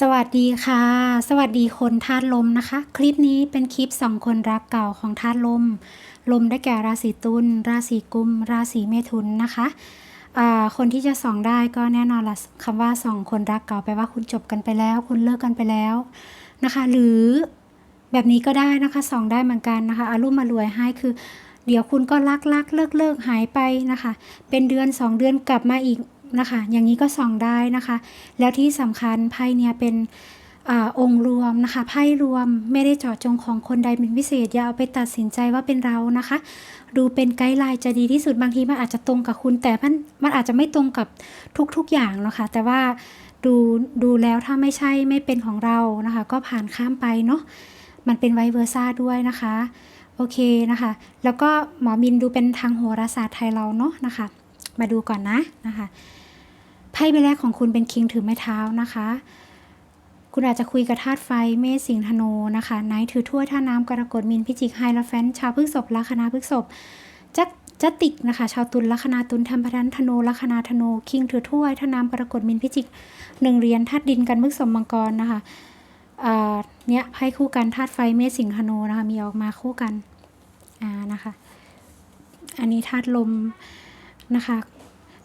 สวัสดีค่ะ สวัสดีคนธาตุลมนะคะ คลิปนี้เป็นคลิปสองคนรักเก่าของธาตุลม ลมได้แก่ราศีตุลราศีกุม ราศีเมถุนนะคะคนที่จะส่องได้ก็แน่นอนละคำว่าสองคนรักเก่าแปลว่าคุณจบกันไปแล้ว คุณเลิกกันไปแล้วนะคะ หรือแบบนี้ก็ได้นะคะส่องได้เหมือนกันนะคะอารุ่มมารวยให้คือ เดี๋ยวคุณก็ลักลักเลิกเลิกหายไปนะคะ เป็นเดือนสองเดือนกลับมาอีก นะคะ อย่างนี้ก็ส่องได้นะคะ แล้วที่สำคัญไพ่เนี่ยเป็นอองค์รวมนะคะ ไพ่รวมไม่ได้เจาะจงของคนใดเป็นพิเศษ อย่าเอาไปตัดสินใจว่าเป็นเรานะคะ ดูเป็นไกด์ไลน์จะดีที่สุดบางทีมันอาจจะตรงกับคุณ แต่มันมันอาจจะไม่ตรงกับทุกๆอย่างนะคะ แต่ว่าดูดูแล้วถ้าไม่ใช่ไม่เป็นของเรานะคะ ก็ผ่านข้ามไปเนาะมันเป็นไวเวอร์ซ่าด้วยนะคะ โอเคนะคะ แล้วก็หมอมินดูเป็นทางโหราศาสตร์ไทยเราเนาะนะคะ มาดูก่อนนะนะคะ ไพ่ใบแรกของคุณเป็นคิงถือไม้เท้านะคะ คุณอาจจะคุยกับธาตุไฟเมษสิงห์ธนูนะคะไนท์ถือถ้วยท่าน้ำกรกฎมินพิจิกไฮลาแฟนชาวพฤกษภลัคนาพฤกษภจักจัติกนะคะ ชาวตุลลัคนาตุลธรรมพันธนูลัคนาธนูคิงถือถ้วยท่าน้ำกรกฎมินพิจิกหนึ่งเหรียญธาตุดินกันพฤกษภมังกรนะคะเนี่ยไพ่คู่กันธาตุไฟเมษสิงห์ธนูนะคะมีออกมาคู่กันอ่านะคะ อันนี้ธาตุลมนะคะ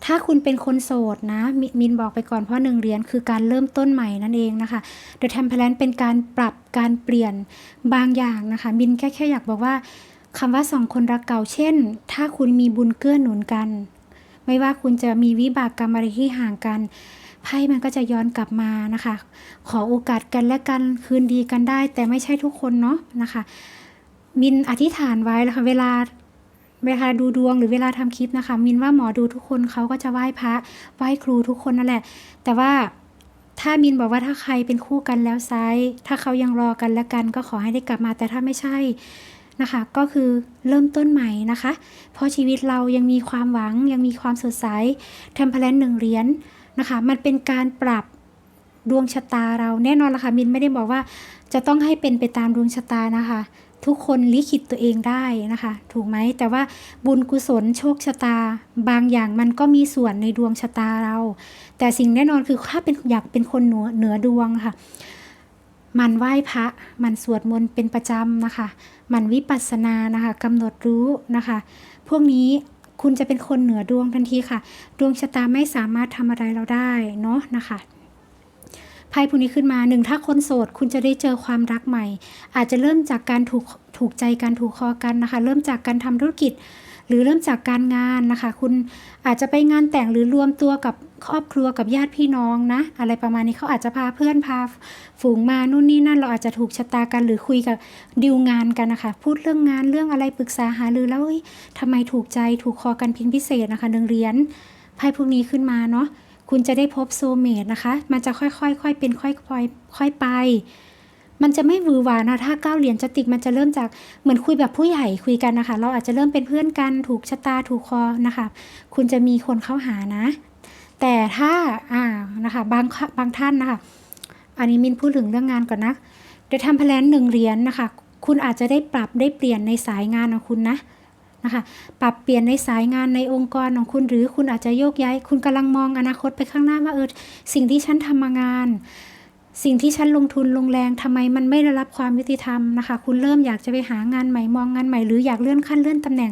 ถ้าคุณเป็นคนโสดนะมมินบอกไปก่อนเพราะหนึ่งเหรียญคือการเริ่มต้นใหม่นั่นเองนะคะ The Temperance เป็นการปรับการเปลี่ยนบางอย่างนะคะ มินแค่แค่อยากบอกว่าคำว่าสองคนรักเก่าเช่น ถ้าคุณมีบุญเกื้อหนุนกัน ไม่ว่าคุณจะมีวิบากกรรมอะไรที่ห่างกันไพ่มันก็จะย้อนกลับมานะคะ ขอโอกาสกันและกันคืนดีกันได้ แต่ไม่ใช่ทุกคนเนาะนะคะมินอธิษฐานไว้แล้วค่ะเวลา เวลาดูดวงหรือเวลาทำคลิปนะคะ มินว่าหมอดูทุกคนเขาก็จะไหว้พระไหว้ครูทุกคนนั่นแหละ แต่ว่าถ้ามินบอกว่าถ้าใครเป็นคู่กันแล้วไซส์ถ้าเขายังรอกันและกันก็ขอให้ได้กลับมา แต่ถ้าไม่ใช่นะคะ ก็คือเริ่มต้นใหม่นะคะ เพราะชีวิตเรายังมีความหวังยังมีความสดใสเทมเพลนหนึ่งเหรียญนะคะ มันเป็นการปรับดวงชะตาเราแน่นอนละค่ะมินไม่ได้บอกว่าจะต้องให้เป็นไปตามดวงชะตานะคะ ทุกคนลิขิตตัวเองได้นะคะ ถูกไหมแต่ว่าบุญกุศลโชคชะตา บางอย่างมันก็มีส่วนในดวงชะตาเรา แต่สิ่งแน่นอนคือถ้าเป็นอยากเป็นคนเหนือเหนือดวงค่ะ มันไหว้พระ มันสวดมนต์เป็นประจำนะคะ มันวิปัสสนานะคะกำหนดรู้นะคะ พวกนี้คุณจะเป็นคนเหนือดวงทันทีค่ะ ดวงชะตาไม่สามารถทำอะไรเราได้เนาะนะคะ ไพ่พวกนี้ขึ้นมาหนึ่งถ้าคนโสด คุณจะได้เจอความรักใหม่ อาจจะเริ่มจากการถูกถูกใจกันถูกคอกันนะคะ เริ่มจากการทำธุรกิจ หรือเริ่มจากการงานนะคะ คุณอาจจะไปงานแต่งหรือรวมตัวกับครอบครัวกับญาติพี่น้องนะอะไรประมาณนี้เขาอาจจะพาเพื่อนพาฝูงมานู่นนี่นั่นเราอาจจะถูกชะตากันหรือคุยกับดิวงานกันนะคะ พูดเรื่องงานเรื่องอะไรปรึกษาหารือแล้วเอ้ยทำไมถูกใจถูกคอกันเพียงพิเศษนะคะหนึ่งเหรียญไพ่พวกนี้ขึ้นมาเนาะ คุณจะได้พบโซเมตนะคะ มันจะค่อยๆค่อยเป็นค่อยๆค่อยไป มันจะไม่วือหวานะ ถ้าก้าเหรียญจะติกมันจะเริ่มจากเหมือนคุยแบบผู้ใหญ่คุยกันนะคะ เราอาจจะเริ่มเป็นเพื่อนกันถูกชะตาถูกคอนะคะ คุณจะมีคนเข้าหานะ แต่ถ้าอ่านะคะบางบางท่านนะคะ อันนี้มินพูดถึงเรื่องงานก่อนนะเดี๋ยวทำแพลนหนึ่งเหรียญนะคะ คุณอาจจะได้ปรับได้เปลี่ยนในสายงานของคุณนะ นะคะปรับเปลี่ยนในสายงานในองค์กรของคุณหรือคุณอาจจะโยกย้าย คุณกำลังมองอนาคตไปข้างหน้าว่าเออสิ่งที่ฉันทำมางาน สิ่งที่ฉันลงทุนลงแรงทำไมมันไม่ได้รับความยุติธรรมนะคะ คุณเริ่มอยากจะไปหางานใหม่มองงานใหม่ หรืออยากเลื่อนขั้นเลื่อนตำแหน่ง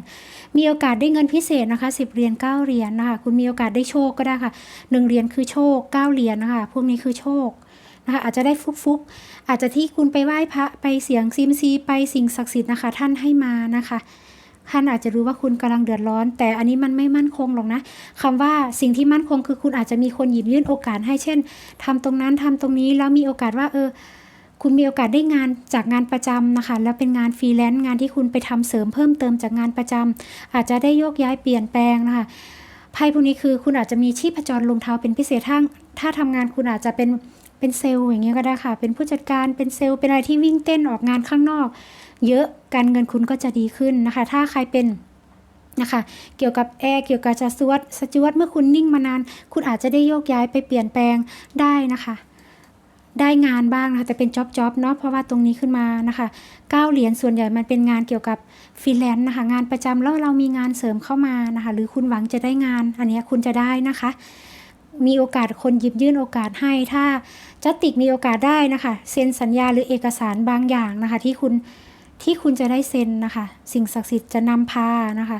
มีโอกาสได้เงินพิเศษนะคะสิบเหรียญเก้าเหรียญนะคะคุณมีโอกาสได้โชคก็ได้ค่ะหนึ่งเหรียญคือโชคเก้าเหรียญนะคะพวกนี้คือโชคนะคะอาจจะได้ฟุกๆอาจจะที่คุณไปไหว้พระไปเสียงซิมซี ไปสิ่งศักดิ์สิทธิ์นะคะ ท่านให้มานะคะ ท่านอาจจะรู้ว่าคุณกำลังเดือดร้อน แต่อันนี้มันไม่มั่นคงหรอกนะคำว่าสิ่งที่มั่นคงคือคุณอาจจะมีคนหยิบยื่นโอกาสให้เช่นทำตรงนั้นทำตรงนี้แล้วมีโอกาสว่าเออคุณมีโอกาสได้งานจากงานประจำนะคะ แล้วเป็นงานฟรีแลนซ์งานที่คุณไปทำเสริมเพิ่มเติมจากงานประจำอาจจะได้โยกย้ายเปลี่ยนแปลงนะคะไพ่พวกนี้คือคุณอาจจะมีชีพจรลงเท้าเป็นพิเศษถ้าถ้าทำงานคุณอาจจะเป็นเป็นเซลล์อย่างเงี้ยก็ได้ค่ะ เป็นผู้จัดการเป็นเซลล์เป็นอะไรที่วิ่งเต้นออกงานข้างนอก เยอะการเงินคุณก็จะดีขึ้นนะคะ ถ้าใครเป็นนะคะ เกี่ยวกับแอร์เกี่ยวกับจะสวดสจวตเมื่อคุณนิ่งมานาน คุณอาจจะได้โยกย้ายไปเปลี่ยนแปลงได้นะคะ ได้งานบ้างนะคะแต่เป็นจ็อบจ็อบเนาะเพราะว่าตรงนี้ขึ้นมานะคะเก้าเหรียญส่วนใหญ่มันเป็นงานเกี่ยวกับฟรีแลนซ์นะคะ งานประจำแล้วเรามีงานเสริมเข้ามานะคะ หรือคุณหวังจะได้งาน อันนี้คุณจะได้นะคะมีโอกาสคนหยิบยื่นโอกาสให้ถ้าจัติกมีโอกาสได้นะคะ เซ็นสัญญาหรือเอกสารบางอย่างนะคะ ที่คุณ ที่คุณจะได้เซ็นนะคะ สิ่งศักดิ์สิทธิ์จะนำพานะคะ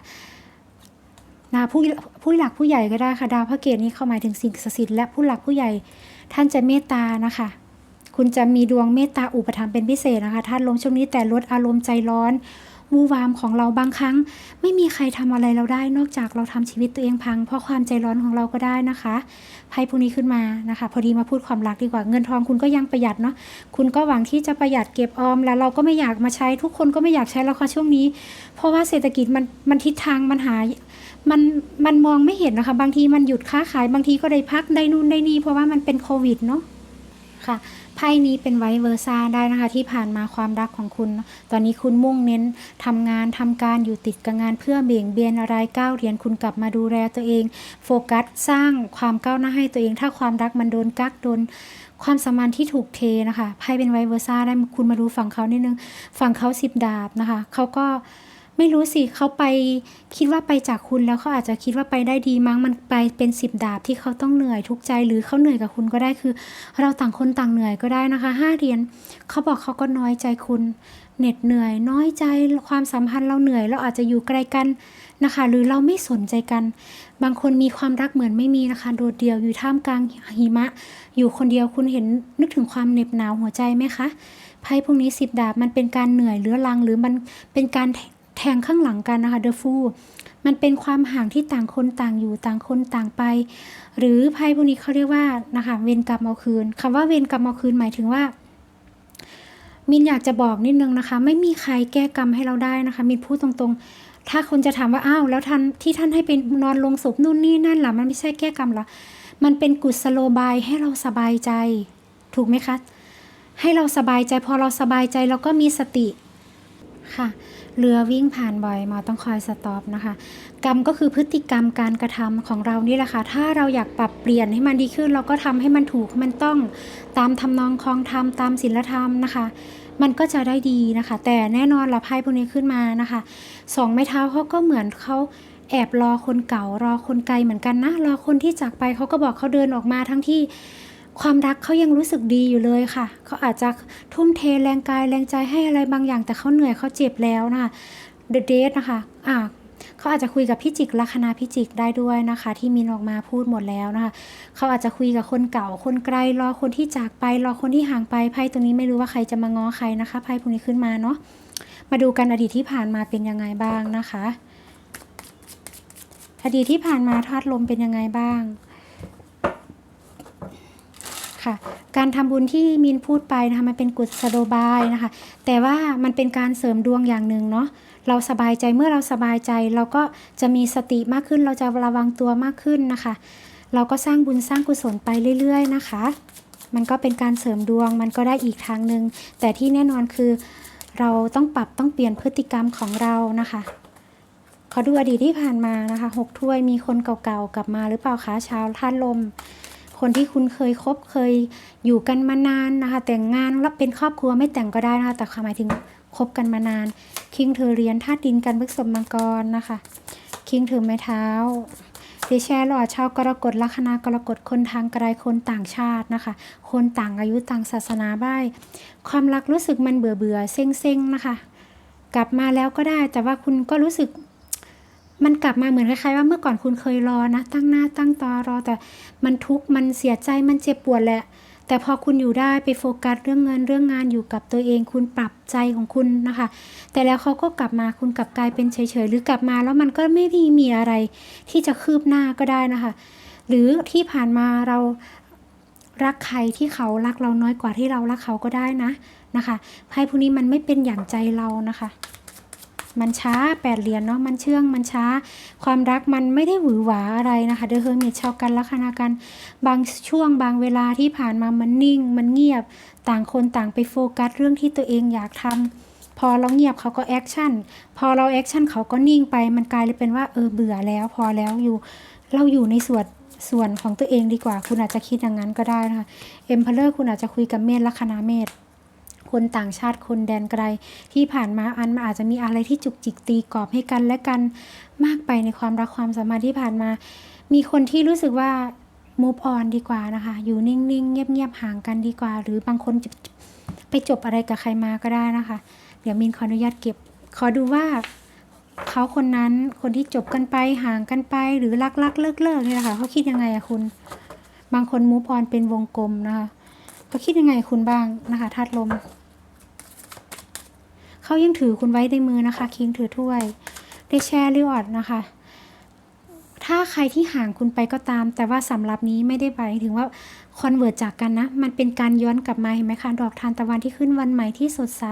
นะผู้ผู้หลักผู้ใหญ่ก็ได้ค่ะ ดาวพระเกตนี้เข้าหมายถึงสิ่งศักดิ์สิทธิ์และผู้หลักผู้ใหญ่ท่านจะเมตตานะคะ คุณจะมีดวงเมตตาอุปถัมภ์เป็นพิเศษนะคะท่านลมช่วงนี้แต่ลดอารมณ์ใจร้อน วูวามของเราบางครั้ง ไม่มีใครทำอะไรเราได้ นอกจากเราทำชีวิตตัวเองพัง เพราะความใจร้อนของเราก็ได้นะคะไพ่พวกนี้ขึ้นมานะคะ พอดีมาพูดความรักดีกว่าเงินทองคุณก็ยังประหยัดเนาะคุณก็หวังที่จะประหยัดเก็บออม แล้วเราก็ไม่อยากมาใช้ทุกคนก็ไม่อยากใช้แล้วค่ะช่วงนี้ เพราะว่าเศรษฐกิจมันมันทิศทางมันหามันมันมองไม่เห็นนะคะ บางทีมันหยุดค้าขายบางทีก็ได้พักได้นู่นได้นี่เพราะว่ามันเป็นโควิดเนาะค่ะ ไพ่นี้เป็นไวเวอร์ซ่าได้นะคะ ที่ผ่านมาความรักของคุณ ตอนนี้คุณมุ่งเน้นทำงานทำการอยู่ติดกับงานเพื่อเบี่ยงเบียนอะไรก้าวเรียนคุณกลับมาดูแลตัวเอง โฟกัสสร้างความก้าวหน้าให้ตัวเอง ถ้าความรักมันโดนกักโดนความสัมพันธ์ที่ถูกเทนะคะไพ่เป็นไวเวอร์ซ่าได้คุณมาดูฝั่งเขานิดนึงฝั่งเขาสิบดาบนะคะเขาก็ ไม่รู้สิเขาไปคิดว่าไปจากคุณแล้วเขาอาจจะคิดว่าไปได้ดีมั้งมันไปเป็นสิบดาบที่เขาต้องเหนื่อยทุกใจหรือเขาเหนื่อยกับคุณก็ได้คือ เราต่างคนต่างเหนื่อยก็ได้นะคะห้าเหรียญเขาบอกเขาก็น้อยใจคุณเหน็ดเหนื่อยน้อยใจความสัมพันธ์เราเหนื่อยเราอาจจะอยู่ไกลกันนะคะ หรือเราไม่สนใจกัน บางคนมีความรักเหมือนไม่มีนะคะโดดเดี่ยวอยู่ท่ามกลางหิมะ อยู่คนเดียวคุณเห็นนึกถึงความเหน็บหนาวหัวใจไหมคะไพ่พวกนี้สิบดาบมันเป็นการเหนื่อยเรื้อรัง หรือมันเป็นการ แทงข้างหลังกันนะคะเดอะฟูมันเป็นความห่างที่ต่างคนต่างอยู่ต่างคนต่างไป หรือไพ่พวกนี้เขาเรียกว่านะคะเวรกรรมเอาคืนคำว่าเวรกรรมเอาคืนหมายถึงว่ามินอยากจะบอกนิดนึงนะคะ ไม่มีใครแก้กรรมให้เราได้นะคะ มินพูดตรงๆ ถ้าคนจะถามว่าอ้าวแล้วท่านที่ท่านให้เป็นนอนลงศพนู่นนี่นั่นล่ะมันไม่ใช่แก้กรรมหรอมันเป็นกุศโลบายให้เราสบายใจ ถูกไหมคะ ให้เราสบายใจพอเราสบายใจเราก็มีสติค่ะ เรือวิ่งผ่านบ่อยหมอต้องคอยสต็อปนะคะ กรรมก็คือพฤติกรรมการกระทำของเรานี่แหละค่ะถ้าเราอยากปรับเปลี่ยนให้มันดีขึ้น เราก็ทำให้มันถูกมันต้องตามทำนองคลองธรรมตามศีลธรรมนะคะ มันก็จะได้ดีนะคะ แต่แน่นอนละไพ่พวกนี้ขึ้นมานะคะสองไม้เท้าเขาก็เหมือนเขาแอบรอคนเก่ารอคนไกลเหมือนกันนะ รอคนที่จากไปเขาก็บอกเขาเดินออกมาทั้งที่ ความรักเขายังรู้สึกดีอยู่เลยค่ะ เขาอาจจะทุ่มเทแรงกายแรงใจให้อะไรบางอย่าง แต่เขาเหนื่อยเขาเจ็บแล้วนะคะเดอะเดทนะคะอ่าเขาอาจจะคุยกับพี่จิกลัคนาพี่จิกได้ด้วยนะคะ ที่มินออกมาพูดหมดแล้วนะคะ เขาอาจจะคุยกับคนเก่าคนไกลรอคนที่จากไปรอคนที่ห่างไปไพ่ตรงนี้ไม่รู้ว่าใครจะมาง้อใครนะคะไพ่พวกนี้ขึ้นมาเนาะมาดูกันอดีตที่ผ่านมาเป็นยังไงบ้างนะคะ อดีตที่ผ่านมาธาตุลมเป็นยังไงบ้าง ค่ะ การทำบุญที่มินพูดไปนะคะมันเป็นกุศโลบายนะคะ แต่ว่ามันเป็นการเสริมดวงอย่างหนึ่งเนาะเราสบายใจเมื่อเราสบายใจ เราก็จะมีสติมากขึ้น เราจะระวังตัวมากขึ้นนะคะ เราก็สร้างบุญสร้างกุศลไปเรื่อย ๆ นะคะ มันก็เป็นการเสริมดวงมันก็ได้อีกทางหนึ่งแต่ที่แน่นอนคือเราต้องปรับต้องเปลี่ยนพฤติกรรมของเรานะคะขอดูอดีตที่ผ่านมานะคะหกถ้วยมีคนเก่าๆกลับมาหรือเปล่าคะชาวท่านลม คนที่คุณเคยคบเคยอยู่กันมานานนะคะ แต่งงานแล้วเป็นครอบครัวไม่แต่งก็ได้นะคะแต่ความหมายถึงคบกันมานาน คิงเธอเรียนธาตุดินกันพฤกษบมังกรนะคะ คิงถือไม้เท้าเดแชร์หล่อชาวกรกฎลัคนากรกฎคนทางไกลคนต่างชาตินะคะ คนต่างอายุต่างศาสนาบ้ายความรักรู้สึกมันเบื่อเบื่อเซ็งเซ็งนะคะ กลับมาแล้วก็ได้แต่ว่าคุณก็รู้สึก มันกลับมาเหมือนคล้ายๆว่าเมื่อก่อนคุณเคยรอนะ ตั้งหน้าตั้งตารอแต่มันทุกข์มันเสียใจมันเจ็บปวดแหละ แต่พอคุณอยู่ได้ไปโฟกัสเรื่องเงินเรื่องงานอยู่กับตัวเองคุณปรับใจของคุณนะคะ แต่แล้วเขาก็กลับมาคุณกลับกลายเป็นเฉยๆหรือกลับมาแล้วมันก็ไม่ได้มีอะไรที่จะคืบหน้าก็ได้นะคะ หรือที่ผ่านมาเรารักใครที่เขารักเราน้อยกว่าที่เรารักเขาก็ได้นะนะคะไพ่พวกนี้มันไม่เป็นอย่างใจเรานะคะ มันช้าแปดเหรียญเนาะมันเชื่องมันช้า ความรักมันไม่ได้หวือหวาอะไรนะคะเดอะเฮอร์มิตชาวกันลัคนากันบางช่วงบางเวลาที่ผ่านมามันนิ่ง มันเงียบต่างคนต่างไปโฟกัสเรื่องที่ตัวเองอยากทำพอเราเงียบเขาก็แอคชั่น พอเราแอคชั่นเขาก็นิ่งไป มันกลายเลยเป็นว่าเออเบื่อแล้ว พอแล้วอยู่ เราอยู่ในส่วนส่วนของตัวเองดีกว่า คุณอาจจะคิดอย่างนั้นก็ได้นะคะ เอ็มเพลเลอร์คุณอาจจะคุยกับเมษลัคนาเมษ คนต่างชาติคนแดนไกล ที่ผ่านมาอันมันอาจจะมีอะไรที่จุกจิกตีกรอบให้กันและกันมากไปในความรักความสามารถที่ผ่านมา มีคนที่รู้สึกว่า move on ดีกว่านะคะ อยู่นิ่งๆ เงียบๆ ห่างกันดีกว่า หรือบางคนจะไปจบอะไรกับใครมาก็ได้นะคะ เดี๋ยวมินขออนุญาตเก็บ ขอดูว่าเขาคนนั้นคนที่จบกันไปห่างกันไป หรือรักรักๆเลิกเลิกๆนี่ยนะคะเขาคิดยังไงอะคุณ บางคน move on เป็นวงกลมนะคะ เขาคิดยังไงคุณบ้างนะคะธาตุลม เขายังถือคุณไว้ในมือนะคะ คิงถือถ้วยได้แชร์รีวอดนะคะ ถ้าใครที่ห่างคุณไปก็ตาม แต่ว่าสำหรับนี้ไม่ได้หมายถึงว่าคอนเวิร์ตจากกันนะ มันเป็นการย้อนกลับมาเห็นไหมคะดอกทานตะวันที่ขึ้นวันใหม่ที่สดใส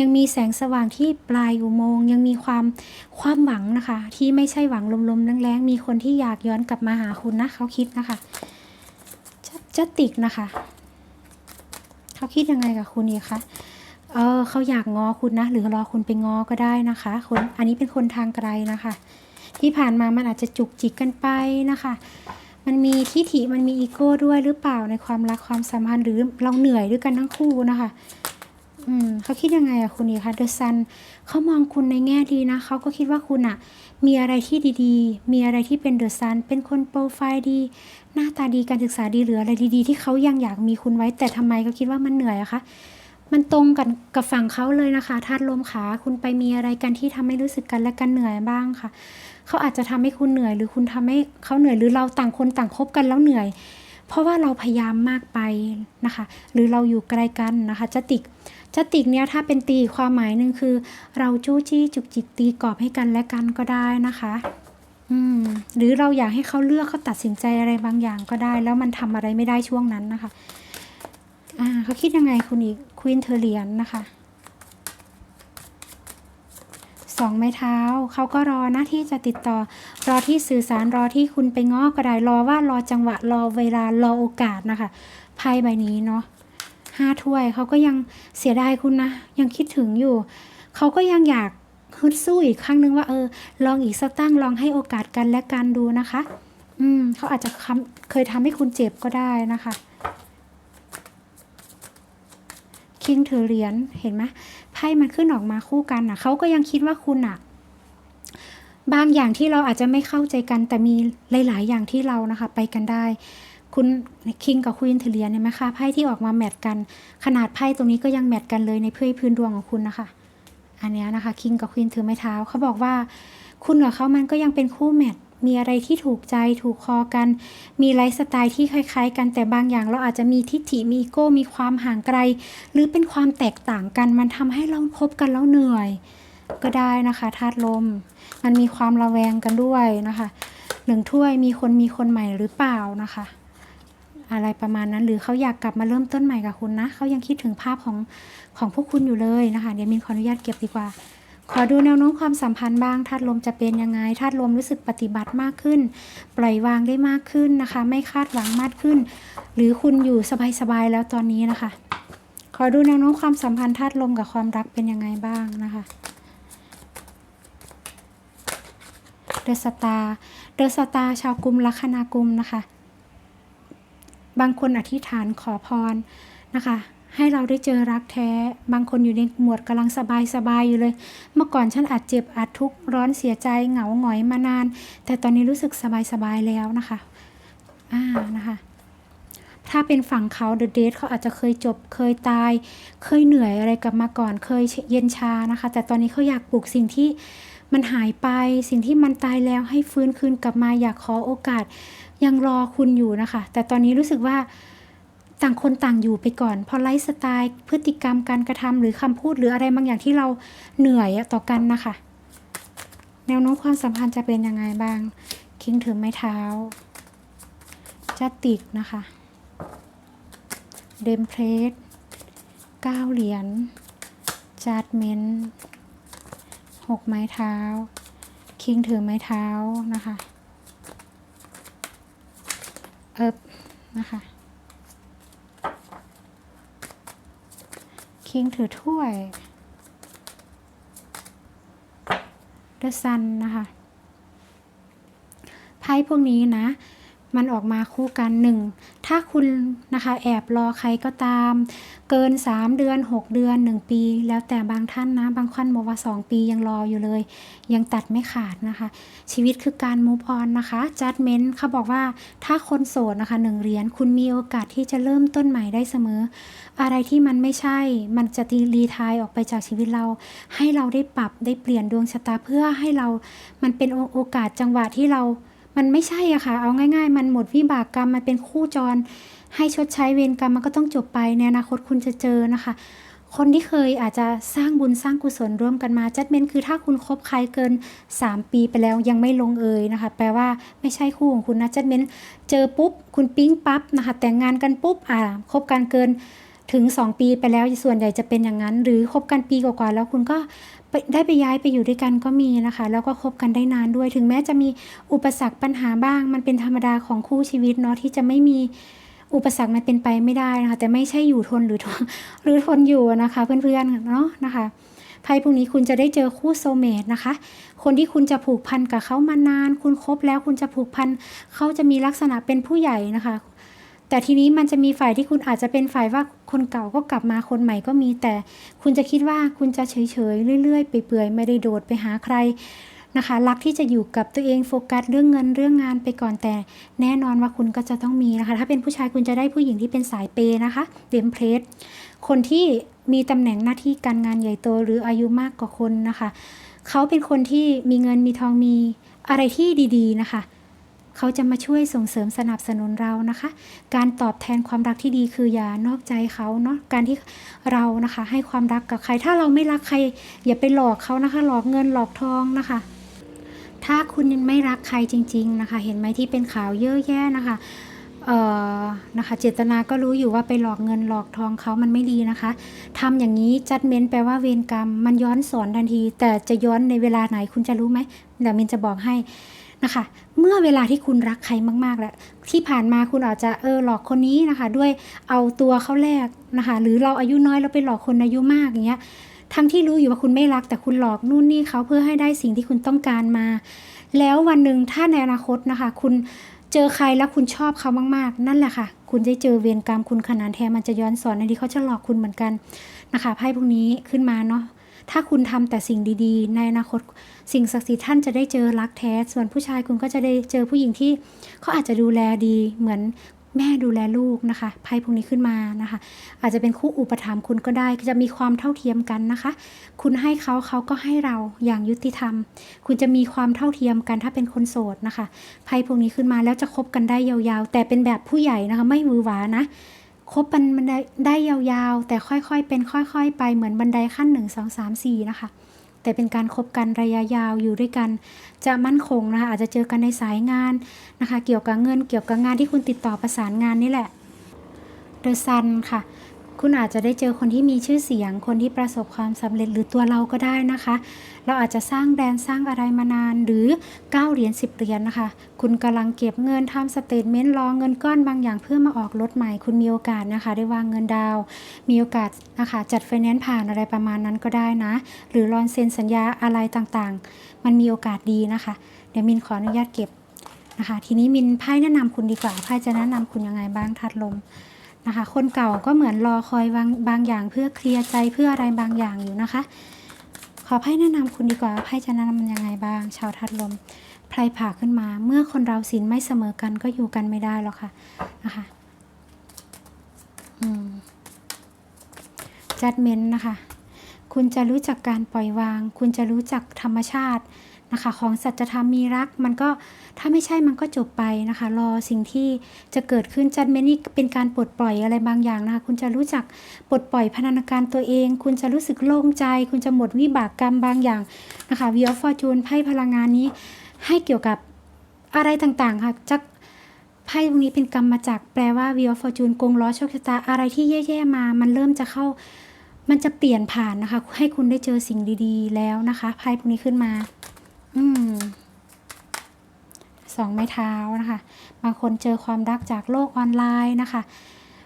ยังมีแสงสว่างที่ปลายอุโมงค์ยังมีความความหวังนะคะ ที่ไม่ใช่หวังลมๆแรงๆมีคนที่อยากย้อนกลับมาหาคุณนะเขาคิดนะคะจะจะติกนะคะ เขาคิดยังไงกับคุณดีคะเออเขาอยากง้อคุณนะ หรือรอคุณไปง้อก็ได้นะคะคนอันนี้เป็นคนทางไกลนะคะ ที่ผ่านมามันอาจจะจุกจิกกันไปนะคะ มันมีทิฐิมันมีอีโก้ด้วยหรือเปล่าในความรักความสัมพันธ์หรือเราเหนื่อยด้วยกันทั้งคู่นะคะอืมเขาคิดยังไงอะคุณนี่คะเดอะซันเขามองคุณในแง่ดีนะเขาก็คิดว่าคุณอะมีอะไรที่ดีๆ มีอะไรที่เป็นเดอะซันเป็นคนโปรไฟล์ดี น้าตาดีการศึกษาดีหรืออะไรดีๆ ที่เขายังอยากมีคุณไว้ แต่ทำไมเขาคิดว่ามันเหนื่อยอะคะมันตรงกันกับฝั่งเขาเลยนะคะธาตุลมขาคุณไปมีอะไรกันที่ทำให้รู้สึกกันและกันเหนื่อยบ้างค่ะเขาอาจจะทำให้คุณเหนื่อย หรือคุณทำให้เขาเหนื่อยหรือเราต่างคนต่างคบกันแล้วเหนื่อย เพราะว่าเราพยายามมากไปนะคะ หรือเราอยู่ไกลกันนะคะจะติกจะติกเนี้ยถ้าเป็นตีความหมายหนึ่งคือ เราจู้จี้จุกจิกตีกรอบให้กันและกันก็ได้นะคะ หรือเราอยากให้เขาเลือกเขาตัดสินใจอะไรบางอย่างก็ได้ แล้วมันทำอะไรไม่ได้ช่วงนั้นนะคะอ่าเขาคิดยังไงคุณอีกควีนเทเรียนนะคะสองไม้เท้าเขาก็รอนะที่จะติดต่อ รอที่สื่อสารรอที่คุณไปง้อก็ได้รอว่ารอจังหวะรอเวลารอโอกาสนะคะไพ่ใบนี้เนาะห้าถ้วยเขาก็ยังเสียดายคุณนะ ยังคิดถึงอยู่ เขาก็ยังอยาก ฮึดสู้อีกครั้งนึงว่าเออ ลองอีกสักตั้งลองให้โอกาสกันและกันดูนะคะ อืมเขาอาจจะคเคยทำให้คุณเจ็บก็ได้นะคะคิงถือเหรียญเห็นไหมไพ่มันขึ้นออกมาคู่กันอะเขาก็ยังคิดว่าคุณอะบางอย่างที่เราอาจจะไม่เข้าใจกันแต่มีหลาย ๆ อย่างที่เรานะคะ ไปกันได้ คุณคิงกับควีนถือเหรียญเห็นไหมคะไพ่ที่ออกมาแมทกัน ขนาดไพ่ตรงนี้ก็ยังแมทกันเลยในเพื่อพื้นดวงของคุณนะคะ อันนี้นะคะคิงกับควีนถือไม้เท้าเขาบอกว่า คุณกับเขามันก็ยังเป็นคู่แมทมีอะไรที่ถูกใจถูกคอกัน มีไลฟ์สไตล์ที่คล้ายๆ กันแต่บางอย่างเราอาจจะมีทิฏฐิมีอีโก้มีความห่างไกล หรือเป็นความแตกต่างกัน มันทำให้เราคบกันแล้วเหนื่อย ก็ได้นะคะธาตุลม มันมีความระแวงกันด้วยนะคะหนึ่งถ้วยมีคนมีคนใหม่หรือเปล่านะคะ อะไรประมาณนั้น หรือเขาอยากกลับมาเริ่มต้นใหม่กับคุณนะเขายังคิดถึงภาพของของพวกคุณอยู่เลยนะคะเดี๋ยวมินขออนุญาตเก็บดีกว่า ขอดูแนวโน้มความสัมพันธ์บ้างธาตุลมจะเป็นยังไงธาตุลมรู้สึกปฏิบัติมากขึ้น ปล่อยวางได้มากขึ้นนะคะ ไม่คาดหวังมากขึ้น หรือคุณอยู่สบายๆแล้วตอนนี้นะคะ ขอดูแนวโน้มความสัมพันธ์ธาตุลมกับความรักเป็นยังไงบ้างนะคะเดอะสตาร์เดอะสตาร์ชาวกลุ่มลัคนากุมนะคะ บางคนอธิษฐานขอพรนะคะ ให้เราได้เจอรักแท้ บางคนอยู่ในหมวดกำลังสบายสบายอยู่เลย เมื่อก่อนฉันอาจเจ็บอาจทุกข์ร้อนเสียใจเหงาหงอยมานาน แต่ตอนนี้รู้สึกสบายสบายแล้วนะคะอ่านะคะถ้าเป็นฝั่งเขาเดอะเดทเขาอาจจะเคยจบเคยตาย เคยเหนื่อยอะไรกลับมาก่อน เคยเย็นชานะคะ แต่ตอนนี้เขาอยากปลูกสิ่งที่มันหายไป สิ่งที่มันตายแล้วให้ฟื้นคืนกลับมาอยากขอโอกาส ยังรอคุณอยู่นะคะ แต่ตอนนี้รู้สึกว่าต่างคนต่างอยู่ไปก่อนพราะไลฟ์สไตล์ พฤติกรรมการกระทำหรือคำพูดหรืออะไรบางอย่างที่เราเหนื่อยต่อกันนะคะ แนวโน้มความสัมพันธ์จะเป็นยังไงบ้าง คิงถือไม้เท้าจะติดนะคะเดมเพลสเก้าเหรียญจาดเมนหกไม้เท้า คิงถือไม้เท้านะคะ เอิบนะคะ คิงถือถ้วยเดอะซันนะคะ ไพ่พวกนี้นะ มันออกมาคู่กันหนึ่งถ้าคุณนะคะแอบรอใครก็ตาม เกิน 3 เดือน 6 เดือน 1 ปี แล้วแต่บางท่านนะ บางคนบอกว่า 2 ปียังรออยู่เลย ยังตัดไม่ขาดนะคะ ชีวิตคือการ move on นะคะ judgment เขาบอกว่าถ้าคนโสดนะคะหนึ่งเหรียญคุณมีโอกาสที่จะเริ่มต้นใหม่ได้เสมอ อะไรที่มันไม่ใช่ มันจะตีรีทายออกไปจากชีวิตเรา ให้เราได้ปรับได้เปลี่ยนดวงชะตาเพื่อให้เรามันเป็นโอกาสจังหวะที่เรา มันไม่ใช่อะค่ะ เอาง่าย ๆ มันหมดวิบากกรรม มันเป็นคู่จร ให้ชดใช้เวรกรรมมันก็ต้องจบไปในอนาคตคุณจะเจอนะคะ คนที่เคยอาจจะสร้างบุญสร้างกุศลร่วมกันมาจัดเมนคือถ้าคุณคบใครเกิน 3 ปีไปแล้วยังไม่ลงเอยนะคะ แปลว่าไม่ใช่คู่ของคุณนะจัดเมนเจอปุ๊บ คุณปิ๊งปั๊บนะคะ แต่งงานกันปุ๊บอ่าคบกันเกินถึง 2 ปีไปแล้วส่วนใหญ่จะเป็นอย่างนั้น หรือคบกันปีกว่าๆแล้วคุณก็ ได้ไปย้ายไปอยู่ด้วยกันก็มีนะคะ แล้วก็คบกันได้นานด้วย ถึงแม้จะมีอุปสรรคปัญหาบ้าง มันเป็นธรรมดาของคู่ชีวิตเนาะที่จะไม่มีอุปสรรคมันเป็นไปไม่ได้นะคะ แต่ไม่ใช่อยู่ทนหรือทนหรือทนอยู่นะคะ เพื่อนๆเนาะนะคะไพ่พวกนี้คุณจะได้เจอคู่โซเมตนะคะ คนที่คุณจะผูกพันกับเขามานาน คุณคบแล้วคุณจะผูกพันเขาจะมีลักษณะเป็นผู้ใหญ่นะคะ แต่ทีนี้มันจะมีฝ่ายที่คุณอาจจะเป็นฝ่ายว่าคนเก่าก็กลับมาคนใหม่ก็มี แต่คุณจะคิดว่าคุณจะเฉยๆเรื่อยๆไปเปื่อยไม่ได้โดดไปหาใครนะคะ รักที่จะอยู่กับตัวเองโฟกัสเรื่องเงินเรื่องงานไปก่อนแต่ แน่นอนว่าคุณก็จะต้องมีนะคะ ถ้าเป็นผู้ชายคุณจะได้ผู้หญิงที่เป็นสายเปย์นะคะเดมเพลสคนที่มีตำแหน่งหน้าที่การงานใหญ่โตหรืออายุมากกว่าคนนะคะ เขาเป็นคนที่มีเงินมีทองมีอะไรที่ดี ๆ นะคะ เขาจะมาช่วยส่งเสริมสนับสนุนเรานะคะ การตอบแทนความรักที่ดีคืออย่านอกใจเขาเนาะการที่เรานะคะให้ความรักกับใคร ถ้าเราไม่รักใคร อย่าไปหลอกเขานะคะ หลอกเงินหลอกทองนะคะถ้าคุณยังไม่รักใครจริง ๆนะคะ เห็นไหมที่เป็นข่าวเยอะแยะนะคะเอ่อนะคะ เจตนาก็รู้อยู่ว่าไปหลอกเงินหลอกทองเขามันไม่ดีนะคะทำอย่างนี้จัดเม้นแปลว่าเวรกรรม มันย้อนสอนทันที แต่จะย้อนในเวลาไหนคุณจะรู้ไหมเดี๋ยวมินจะบอกให้ นะคะ เมื่อเวลาที่คุณรักใครมากๆแล้วที่ผ่านมาคุณอาจจะเออหลอกคนนี้นะคะ ด้วยเอาตัวเขาแลกนะคะ หรือเราอายุน้อยเราไปหลอกคนอายุมากอย่างเงี้ยทั้งที่รู้อยู่ว่าคุณไม่รักแต่คุณหลอกนู่นนี่เขาเพื่อให้ได้สิ่งที่คุณต้องการมา แล้ววันหนึ่งถ้าในอนาคตนะคะ คุณเจอใครแล้วคุณชอบเขามากๆ นั่นแหละค่ะ คุณได้เจอเวรกรรมคุณขนานแท้มันจะย้อนสอนในที่เขาจะหลอกคุณเหมือนกันนะคะไพ่พวกนี้ขึ้นมาเนาะ ถ้าคุณทำแต่สิ่งดีๆ ในอนาคตสิ่งศักดิ์สิทธิ์ท่านจะได้เจอรักแท้ ส่วนผู้ชายคุณก็จะได้เจอผู้หญิงที่เขาอาจจะดูแลดีเหมือนแม่ดูแลลูกนะคะไพ่พวกนี้ขึ้นมานะคะ อาจจะเป็นคู่อุปถัมภ์คุณก็ได้จะมีความเท่าเทียมกันนะคะ คุณให้เขาเขาก็ให้เราอย่างยุติธรรม คุณจะมีความเท่าเทียมกันถ้าเป็นคนโสดนะคะไพ่พวกนี้ขึ้นมาแล้วจะคบกันได้ยาวๆ แต่เป็นแบบผู้ใหญ่นะคะ ไม่มือหวานะ คบกันบันไดได้ยาวๆ แต่ค่อยๆเป็นค่อย ๆ ไปเหมือนบันไดขั้นหนึ่งสองสามสี่นะคะ แต่เป็นการคบกันระยะยาวอยู่ด้วยกัน จะมั่นคงนะคะอาจจะเจอกันในสายงานนะคะ เกี่ยวกับเงินเกี่ยวกับงานที่คุณติดต่อประสานงานนี่แหละเดอะซันค่ะ คุณอาจจะได้เจอคนที่มีชื่อเสียง คนที่ประสบความสำเร็จหรือตัวเราก็ได้นะคะ เราอาจจะสร้างแบรนด์สร้างอะไรมานานหรือ9เหรียญ10เหรียญนะคะ คุณกำลังเก็บเงินทำสเตทเมนต์รอเงินก้อนบางอย่างเพื่อมาออกรถใหม่ คุณมีโอกาสนะคะ ได้วางเงินดาว มีโอกาสนะคะจัดไฟแนนซ์ผ่านอะไรประมาณนั้นก็ได้นะ หรือรอนเซ็นสัญญาอะไรต่างๆ มันมีโอกาสดีนะคะ เดี๋ยวมินขออนุญาตเก็บนะคะ ทีนี้มินไพ่แนะนำคุณดีกว่าไพ่จะแนะนำคุณยังไงบ้างทัดลม นะคะ คนเก่าก็เหมือนรอคอยบางบางอย่างเพื่อเคลียร์ใจเพื่ออะไรบางอย่างอยู่นะคะ ขอไพ่แนะนำคุณดีกว่าไพ่จะแนะนำยังไงบ้าง ชาวทัดลมไพรผ่าขึ้นมา เมื่อคนเราศีลไม่เสมอกันก็อยู่กันไม่ได้หรอกค่ะนะคะอืมจัดเม้นนะคะ คุณจะรู้จักการปล่อยวาง คุณจะรู้จักธรรมชาติ นะคะ ของสัจธรรมมีรักมันก็ถ้าไม่ใช่มันก็จบไปนะคะ รอสิ่งที่จะเกิดขึ้นจัดเมนนี่เป็นการปลดปล่อยอะไรบางอย่างนะคะ คุณจะรู้จักปลดปล่อยพันธนาการตัวเอง คุณจะรู้สึกโล่งใจ คุณจะหมดวิบากกรรมบางอย่างนะคะวิวฟอร์จูนไพ่พลังงานนี้ให้เกี่ยวกับอะไรต่างๆค่ะจากไพ่ตรงนี้เป็นกรรมมาจากแปลว่า Wheel of Fortune กงล้อโชคชะตาอะไรที่แย่ๆมา มันเริ่มจะเข้ามันจะเปลี่ยนผ่านนะคะ ให้คุณได้เจอสิ่งดีๆ แล้วนะคะไพ่พวกนี้ขึ้นมา อืมสองไม้เท้านะคะ บางคนเจอความรักจากโลกออนไลน์นะคะ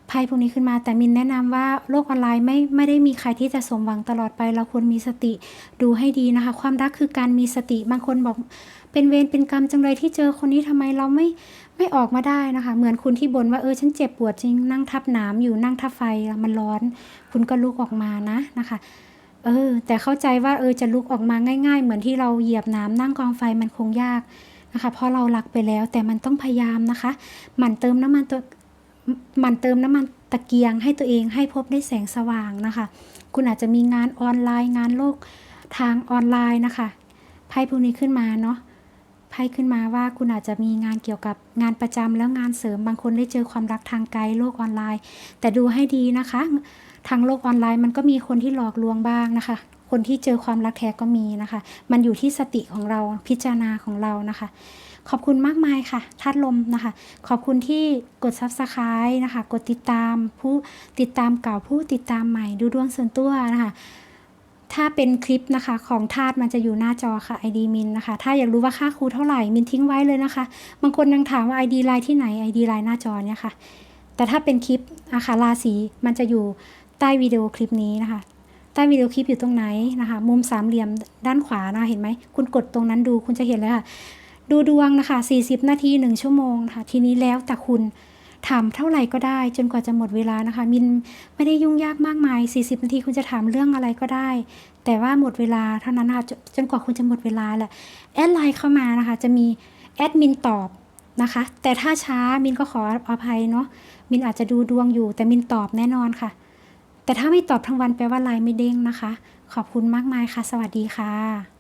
ไพ่พวกนี้ขึ้นมาแต่มินแนะนำว่าโลกออนไลน์ไม่ไม่ได้มีใครที่จะสมหวังตลอดไป เราควรมีสติดูให้ดีนะคะ ความรักคือการมีสติบางคนบอกเป็นเวรเป็นกรรมจังเลยที่เจอคนนี้ทำไมเราไม่ไม่ออกมาได้นะคะ เหมือนคุณที่บ่นว่าเออฉันเจ็บปวดจริงนั่งทับหนามอยู่นั่งทับไฟมันร้อน คุณก็ลุกออกมานะนะคะ เออ แต่เข้าใจว่าเออจะลุกออกมาง่าย ๆ เหมือนที่เราเหยียบน้ำนั่งกองไฟมันคงยากนะคะ เพราะเรารักไปแล้วแต่มันต้องพยายามนะคะ หมั่นเติมน้ำมันตัวหมั่นเติมน้ำมันตะเกียงให้ตัวเองให้พบได้แสงสว่างนะคะ คุณอาจจะมีงานออนไลน์งานโลกทางออนไลน์นะคะไพ่พวกนี้ขึ้นมาเนาะ ไพ่ขึ้นมาว่าคุณอาจจะมีงานเกี่ยวกับงานประจำแล้วงานเสริมบางคนได้เจอความรักทางไกลโลกออนไลน์ แต่ดูให้ดีนะคะ ทางโลกออนไลน์มันก็มีคนที่หลอกลวงบ้างนะคะคนที่เจอความรักแท้ก็มีนะคะ มันอยู่ที่สติของเราพิจารณาของเรานะคะ ขอบคุณมากมายค่ะธาตุลมนะคะ ขอบคุณที่กด subscribe นะคะ กดติดตามผู้ติดตามเก่าผู้ติดตามใหม่ดูดวงส่วนตัวนะคะ ถ้าเป็นคลิปนะคะของธาตุมันจะอยู่หน้าจอค่ะ ID มินนะคะ ถ้าอยากรู้ว่าค่าครูเท่าไหร่มินทิ้งไว้เลยนะคะ บางคนยังถามว่า ID ไลน์ที่ไหน ID ไลน์หน้าจอเนี่ยค่ะ แต่ถ้าเป็นคลิปอาคาราศีมันจะอยู่ใต้วิดีโอคลิปนี้นะคะ ใต้วิดีโอคลิปอยู่ตรงไหนนะคะ มุมสามเหลี่ยมด้านขวานะเห็นไหม คุณกดตรงนั้นดูคุณจะเห็นเลยค่ะ ดูดวงนะคะ 40 นาที 1 ชั่วโมงค่ะทีนี้แล้วแต่คุณ ถามเท่าไหร่ก็ได้ จนกว่าจะหมดเวลานะคะ มินไม่ได้ยุ่งยากมากมาย 40 นาทีคุณจะถามเรื่องอะไรก็ได้ แต่ว่าหมดเวลาเท่านั้นนะคะจนจนกว่าคุณจะหมดเวลาแหละแอดไลน์เข้ามานะคะ จะมีแอดมินตอบนะคะ แต่ถ้าช้ามินก็ขออภัยเนาะมินอาจจะดูดวงอยู่ แต่มินตอบแน่นอนค่ะ แต่ถ้าไม่ตอบทั้งวันแปลว่าไลน์ไม่เด้งนะคะ ขอบคุณมากมายค่ะ สวัสดีค่ะ